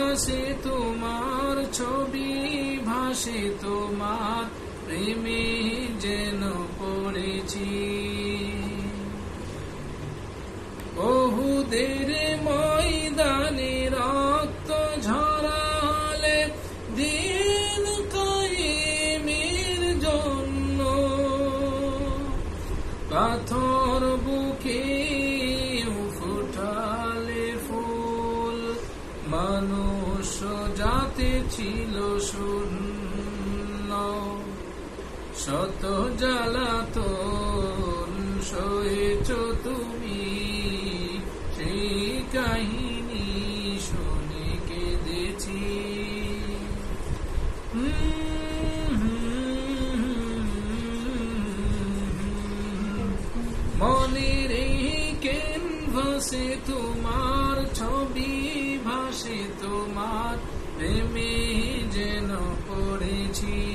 ভাসে তোমার ছবি, ভাসে তোমার প্রেমে যেন পড়েছি। বহুদের ময়দানে রক্ত ঝরালে দিন কায়েমের জন্য। পাথর বুকে মানুষ যাতে ছিল শূন্য। শত জ্বালাতন সয়েছ তুমি সেই কাহিনী শুনে কেঁদেছি। মনের কেন ভাসে তোমার ছবি ভাসে তোমার প্রেমে যেন পড়েছি।